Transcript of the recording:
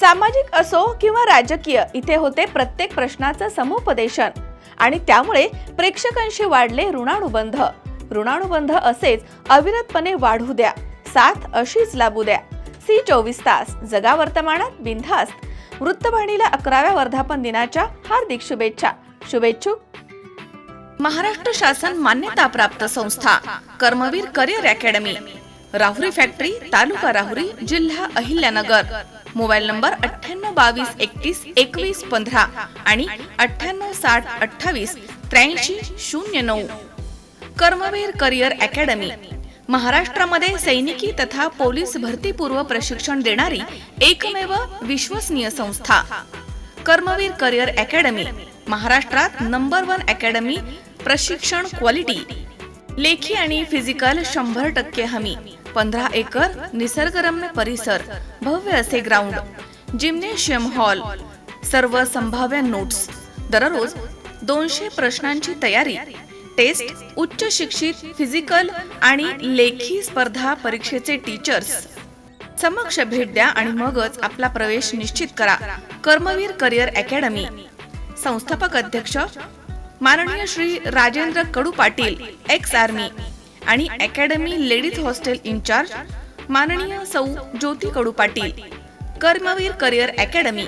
सामाजिक असो किंवा राजकीय इथे होते प्रत्येक प्रश्नाचं समुपदेशन. आणि त्यामुळे प्रेक्षकांशी वाढले ऋणानुबंध. ऋणानुबंध असेच अविरतपणे वाढू द्या. साथ अशीच लाभू द्या. सी चोवीस तास. जगा वर्तमानात बिनधास्त. वृत्तवाहिनीला अकराव्या वर्धापन दिनाच्या हार्दिक शुभेच्छा. शुभेच्छुक महाराष्ट्र शासन मान्यता प्राप्त संस्था. Karmaveer career academy. Rahuri factory taluka Rahuri जिल्हा अहिल्यानगर. मोबाईल नंबर अठ्ठ्याण्णव बावीस एकतीस एकवीस पंधरा आणि अठ्ठ्याण्णव साठ अठ्ठावीस त्र्याऐंशी शून्य नऊ. Karmaveer career academy. महाराष्ट्रामध्ये सैनिकी तथा पोलीस भरतीपूर्व प्रशिक्षण देणारी एकमेव विश्वसनीय संस्था. Karmaveer career academy. महाराष्ट्रात नंबर वन अकॅडमी. प्रशिक्षण क्वालिटी. लेखी आणि फिजिकल शंभर टक्के हमी. पंधरा एकर निसर्गरम्य परिसर भव्य असे ग्राउंड जिम्नेशियम हॉल सर्व संभाव्य नोट्स दररोज दोनशे प्रश्नांची तयारी. टेस्ट उच्च शिक्षित फिजिकल आणि लेखी स्पर्धा परीक्षेचे टीचर्स समक्ष भेट द्या आणि मगच आपला प्रवेश निश्चित करा. Karmaveer career academy. संस्थापक अध्यक्ष माननीय श्री राजेंद्र कडू पाटील एक्स आर्मी आणि अकॅडमी लेडीज हॉस्टेल इन्चार्ज माननीय सौ ज्योती कडू पाटील कर्मवीर करिअर अकॅडमी